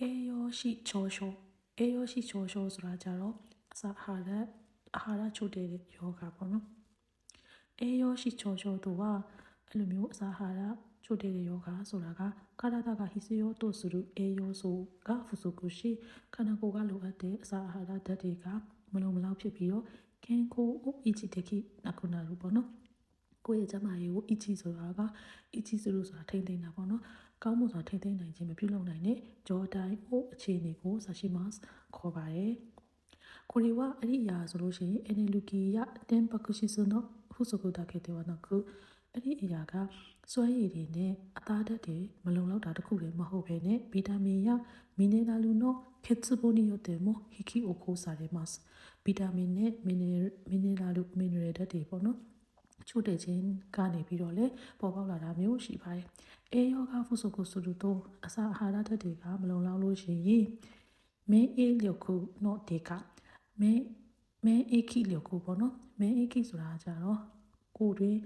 အေးရောရှိချောချောအေးရောရှိချောချောဆိုတာကြတော့အစာအာဟာရအာဟာရချို့တဲ့ယောဂပေါ့နော်အေးရောရှိချောချောတို့ကအဲ့လိုမျိုးအစာအာဟာရချို့တဲ့ယောဂဆိုတာကကာရတာကဟိစေယောတိုဆူရုအေးရောဆိုကဖုစုကုရှိခန္ဓာကိုယ်ကလိုအပ်တဲ့အစာအာဟာရဓာတ်တွေကမလုံမလောက်ဖြစ်ပြီးတော့ခင်ကိုအိုအီချီတခိနကုနာရူပေါ့နော်ကိုယ့်ရဲ့ကျမရေးကိုအီချီဆိုတာကအီချီစလို့ဆိုတာထိမ့်သိမ့်တာပေါ့နော် ကောင်းမှုဆိုတာထိမ့်သိမ့်နိုင်ခြင်းမပြုလုပ်နိုင်တဲ့ဂျော်ဒိုင်အိုအခြေအနေကိုဆာရှိမတ်ခေါ်ပါတယ်ကိုရီဝအဲ့ဒီအရာဆိုလို့ရှိရင်အန်လူကီယတင်ပကုရှိစနောဟုစကုတာကေတေဝနခုအဲ့ဒီအရာကစွမ်းရည်တွေနဲ့အသားဓာတ်တွေမလုံလောက်တာတခုတည်းမဟုတ်ဘဲနဲ့ဗီတာမင်ရမီနရယ်လူနောခေတ်စပိုနီယိုတေမိုဟီကီအိုကိုစာရမတ်ဗီတာမင်နဲ့မီနရယ်မီနရယ်လူမီနရယ်ဓာတ်တွေပေါ့နော် ချို့တဲ့ခြင်းကနေပြီးတော့လေပေါ်ပေါက်လာတာမျိုးရှိပါတယ်။အေယောဂဖုဆိုကိုဆိုလူတော့အစာအာဟာရဓာတ်တွေကမလုံလောက်လို့ရှိရင်မင်းအေးလျော်ခုနော်ဒေကမင်းမင်းအေးခိလျော်ခုပေါ့နော်မင်းအေးခိဆိုတာကြတော့ကိုတွင်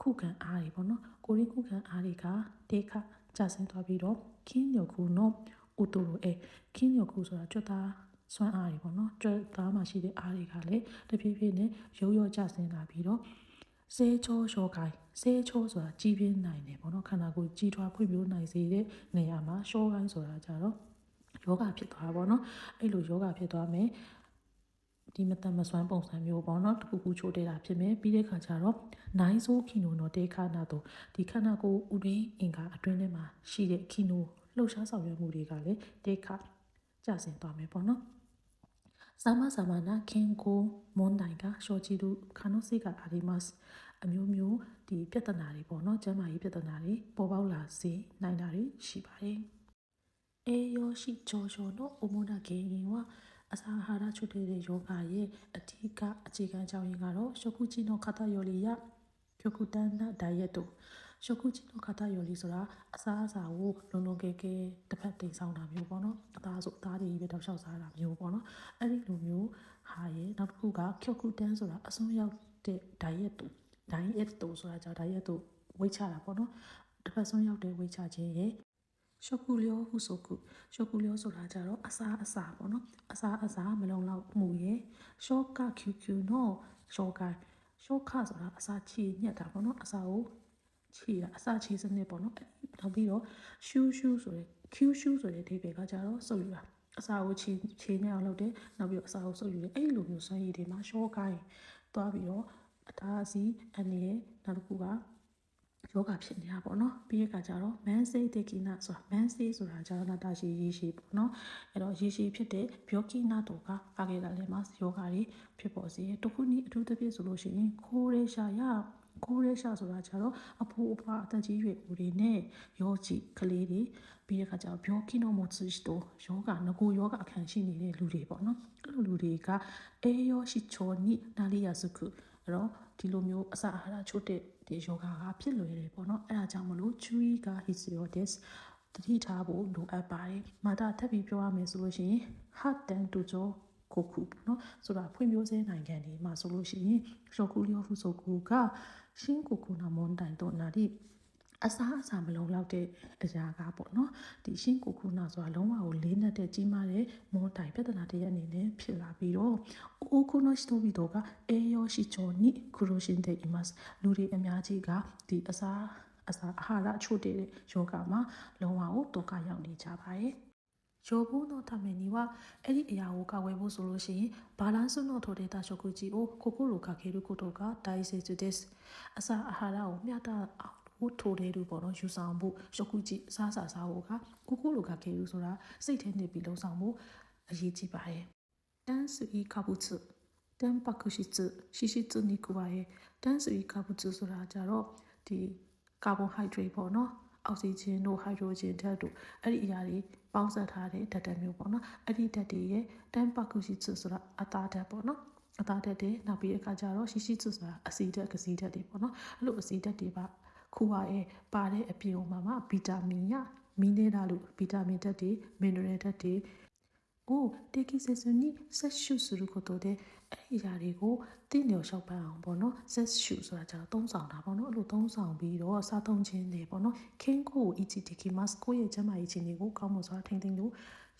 ခုခံအားတွေပေါ့နော်ကိုရင်းခုခံအားတွေကဒေကကျဆင်းသွားပြီးတော့ခင်းလျော်ခုနော်ဥတိုလိုအဲခင်းလျော်ခုဆိုတာကြွတာစွမ်းအားတွေပေါ့နော်ကြွသားမှာရှိတဲ့အားတွေကလည်းတဖြည်းဖြည်းနဲ့ရိုးရိုးကျဆင်းလာပြီးတော့ ဆေးချောရှောကိုင်းဆေးချောဆိုတာကြီးပြင်းနိုင်တယ်ပေါ့နော်ခန္ဓာကိုယ်ကြီးထွားဖွံ့ဖြိုးနိုင်စေတဲ့နေရာမှာရှောကိုင်းဆိုတာကြတော့ယောဂဖြစ်သွားတာပေါ့နော်အဲ့လိုယောဂဖြစ်သွားမယ်ဒီမတန်မစွမ်းပုံစံမျိုးပေါ့နော်တခုခုချိုးတဲတာဖြစ်မယ်ပြီးတဲ့ခါကျတော့နိုင်ဆိုးခီနိုနော်တေခါနာတို့ဒီခန္ဓာကိုယ်ဥရင်းအင်္ဂါအတွင်းထဲမှာရှိတဲ့ခီနိုလှုပ်ရှားဆောင်ရွက်မှုတွေကလည်းတေခါကျဆင်းသွားမယ်ပေါ့နော် Sama sama na kenko mondai ga shojiru kanose ga arimasu အမျိုးမျိုးဒီပြဿနာတွေပေါ့နော်ကျန်းမာရေးပြဿနာတွေပေါ်ပေါက်လာစေနိုင်တာတွေရှိပါတယ်။အေယောရှိဂျောဂျောနော်အိုမိုနာဂေရင်ကအစာအာဟာရချုပ်တဲ့ယောဂရဲ့အဓိကအခြေခံအကြောင်းရင်းကတော့ရှုပ်ခုချိနောခတာယောလီယဖြုတ်ခုတန်းနာဒိုင်ယက်တို့ ရှုကုချီနိုခတာယောလီဆိုတာအစာအစာကိုလုံလုံကဲကဲတစ်ဖက်တိမ်ဆောင်တာမျိုးပေါ့နော်အသားဆိုအသားတွေပဲတောက်လျှောက်စားတာမျိုးပေါ့နော်အဲ့ဒီလိုမျိုးဟာရဲ့နောက်တစ်ခုကကျုကုတန်ဆိုတာအစွန်းရောက်တဲ့ဒိုင်ယက်တို့ဒိုင်ယက်တို့ဆိုတာကြောင့်ဒိုင်ယက်တို့ဝိတ်ချတာပေါ့နော်တစ်ဖက်ဆုံးရောက်တဲ့ဝိတ်ချခြင်းရဲ့ရှော့ကူလျောဟုဆိုကုရှော့ကူလျောဆိုတာကြတော့အစာအစာပေါ့နော်အစာအစာမလုံလောက်မှုရဲ့ရှော့က QQ နော်ရှော့ကရှော့ခဆိုတာအစာချီညက်တာပေါ့နော်အစာကို ချီတာအစာချီစနစ်ပေါ့နော်နောက်ပြီးတော့ရှူးရှူးဆိုတဲ့ Q ရှူးဆိုတဲ့ဒီပေကကြတော့စုပ်ယူတာအစာကိုချီချီညက်အောင်လုပ်တယ်နောက်ပြီးတော့အစာကိုစုပ်ယူတယ်အဲ့လိုမျိုးစွမ်းရည်တွေမှာရှော့ကိုင်းသွားပြီးတော့အသားစီအနေနဲ့နောက်တစ်ခုကယောဂဖြစ်နေတာပေါ့နော်ပြီးရကကြတော့ man say တေကိနာဆိုတာ man say ဆိုတာကျတော့နာတာရှိရေးရှိပေါ့နော်အဲ့တော့ရေးရှိဖြစ်တဲ့ဘယောကိနာတော့ကကာကေလာလည်းမှာယောဂတွေဖြစ်ပေါ်စေတခုနည်းအထူးသဖြင့်ဆိုလို့ရှိရင်ခိုးရဲရှာရ ကိုရဲရှာဆိုတာကြတော့အဖိုးအဖွားအသက်ကြီးရွယ်ဦးတွေနဲ့ယောဂီကလေးတွေပြီးတဲ့ခါကျတော့ဘယောကိနိုမိုツတိုယောဂငကိုယောဂအခန့်ရှိနေတဲ့လူတွေပေါ့နော်အဲ့လိုလူတွေကအေယောရှိချောနိနာလီယာစုခုအဲ့တော့ဒီလိုမျိုးအစာအာဟာရချို့တဲ့ဒီယောဂါကဖြစ်လွယ်တယ်ပေါ့နော်အဲ့ဒါကြောင့်မလို့ chewy က histiotis တတိထားဖို့လိုအပ်ပါတယ်မာတာထပ်ပြီးပြောရမယ်ဆိုလို့ရှိရင် heart dan to jaw ကိုခုเนาะဆိုတာဖွံ့ဖြိုးဆဲနိုင်ငံတွေမှာဆိုလို့ရှိရင်ရှော့ကူလျောဖူဆိုကူက ရှင်းကိုကူနာမွန်တိုင်တော့နာဒီအစားအစာမလုံလောက်တဲ့အရာကပေါ့နော်ဒီရှင်းကိုခုနာဆိုတာလုံးဝကိုလေးနက်တဲ့ကြီးမားတဲ့မွန်တိုင်ပြဿနာတစ်ရပ်အနေနဲ့ဖြစ်လာပြီးတော့အိုခုနိုစတိုဘီတော့ကအေယောရှိချောနိခရိုရှင်တဲ့အီမတ်လူတွေအများကြီးကဒီအစားအစာအာဟာရချို့တဲ့ယောဂမှာလုံးဝကိုဒုက္ခရောက်နေကြပါတယ် ရောဘုံတော့ထမယ်နီဝအဲ့ဒီအရာကိုကာဝယ်ဖို့ဆိုလို့ရှိရင်ဘာလန်စွန်းတော့ထိုဒေတာချုပ်ကူကြီးကိုကိုကိုလိုကခေရုကိုတော့ကဒိုင်စေတူဒစ်အစာအာဟာရကိုမျှတအောင်ဟိုထိုတဲ့လူပေါ့နော်ယူဆောင်ဖို့ရုပ်ခုကြည့်စားစာစားဖို့ကကိုကိုလိုကခေရုဆိုတာစိတ်ထဲနေပြီးလုံဆောင်ဖို့အရေးကြီးပါတယ်တန်းစုဤကပုစုတန်ပကုရှိစုရှိရှိစုနိကွာရဲ့တန်းစုဤကပုစုဆိုတာကြတော့ဒီကာဗွန်ဟိုက်ဒရိတ်ပေါ့နော် အောက်ဆီဂျင်တို့ဟိုက်ဒရိုဂျင်ဓာတ်တို့အဲ့ဒီအရာတွေပေါင်းစပ်ထားတဲ့ဓာတ်တမျိုးပေါ့နော်အဲ့ဒီဓာတ်တွေရဲ့တန်ပကုရှိツဆိုတာအသားဓာတ်ပေါ့နော်အသားဓာတ်တွေနောက်ပြီးအခါကျတော့ရှိရှိツဆိုတာအဆီဓာတ်ကစီဓာတ်တွေပေါ့နော်အဲ့လိုအဆီဓာတ်တွေပါခုပါရဲ့ပါတဲ့အပြင်မှာမှာဗီတာမင်ရမီနရယ်လို့ဗီတာမင်ဓာတ်တွေမင်နရယ်ဓာတ်တွေ အိုးတေကီစေစွနီဆက်ရှုすることでအဲ့ဒီຢာတွေကိုတင့်လျော်လျှောက်ပန်းအောင်ပေါ့နော်ဆက်ရှုဆိုတာကျတော့သုံးဆောင်တာပေါ့နော်အဲ့လိုသုံးဆောင်ပြီးတော့စားသုံးခြင်းတွေပေါ့နော်ခင်းကိုအီချီတီကီမတ်ကိုရဲ့ကျမကြီးချင်းတွေကိုကောင်းမွန်စွာထိန်းသိမ်းလို့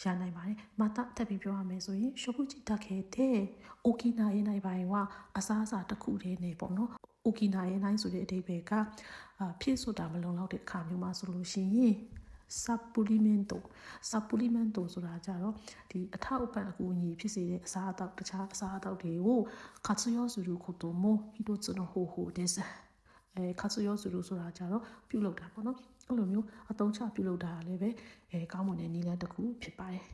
ရနိုင်ပါတယ်မတာတက်ပြီးပြောရမယ်ဆိုရင်ရှုပ်ခုချီတက်ခဲ့တဲ့အိုကီနာရဲ့နိုင်ပိုင်းကအစားအစာတစ်ခုတည်းနေပေါ့နော်အိုကီနာရဲ့နိုင်ဆိုတဲ့အဓိပ္ပာယ်ကအာဖြည့်ဆိုတာမလုံလောက်တဲ့အခါမျိုးမှာဆိုလို့ရှိရင် supplemento supplemento ဆိုတာကြတော့ဒီအထောက်အပံ့အကူအညီဖြစ်စေတဲ့အစားအသောက်တခြားအစားအသောက်တွေကို活用することも一つの方法ですအဲ活用するဆိုတာကြတော့ပြုလုပ်တာပေါ့နော်အဲ့လိုမျိုးအသုံးချပြုလုပ်တာလည်းပဲအဲကောင်းမွန်တဲ့နည်းလမ်းတစ်ခုဖြစ်ပါတယ်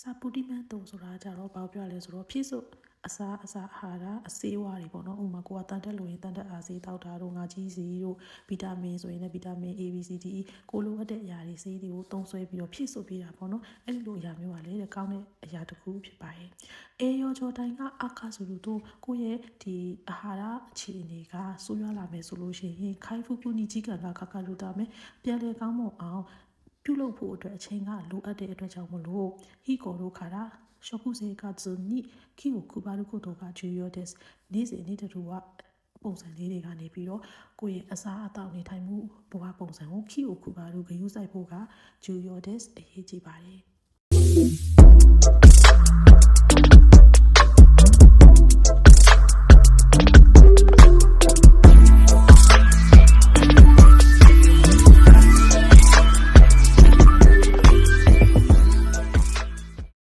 supplemento ဆိုတာကြတော့ဘာပြောရလဲဆိုတော့ဖြည့်စွတ် အစာအစာအာဟာရအစေးဝါးတွေပေါ့နော်ဥပမာကိုကတန်တက်လို့ရင်တန်တက်အားစေးတောက်တာတို့ငါကြီးစီတို့ဗီတာမင်ဆိုရင်လည်းဗီတာမင် A B C D E ကိုလိုအပ်တဲ့အရာတွေစေးတွေကိုသုံးဆွဲပြီးတော့ဖြည့်စွတ်ပေးတာပေါ့နော်အဲ့ဒီလိုအရာမျိုးပါလေတဲ့ကောင်းတဲ့အရာတစ်ခုဖြစ်ပါတယ်အေယောဂျောတိုင်းကအခါဆိုလို့တို့ကိုယ့်ရဲ့ဒီအာဟာရအခြေအနေကဆိုးရွားလာမယ်ဆိုလို့ရှိရင်ခိုင်ဖူကူနီကြီးကလာခါခါလို့တာမယ်ပြန်လေကောင်းမွန်အောင်ပြုလုပ်ဖို့အတွက်အချိန်ကလိုအပ်တဲ့အတွက်ကြောင့်မလို့ဟီကိုရိုခါရာ 食生活に気を配ることが重要ですနေ့စဉ်နေ့တစ်ခုကပုံစံလေးတွေကနေပြီးတော့ကိုယ့်ရဲ့အစားအသောက်နေထိုင်မှုဘဝပုံစံကိုခိကိုခုပါလို့ဂရုစိုက်ဖို့က junior desk အရေးကြီးပါတယ်။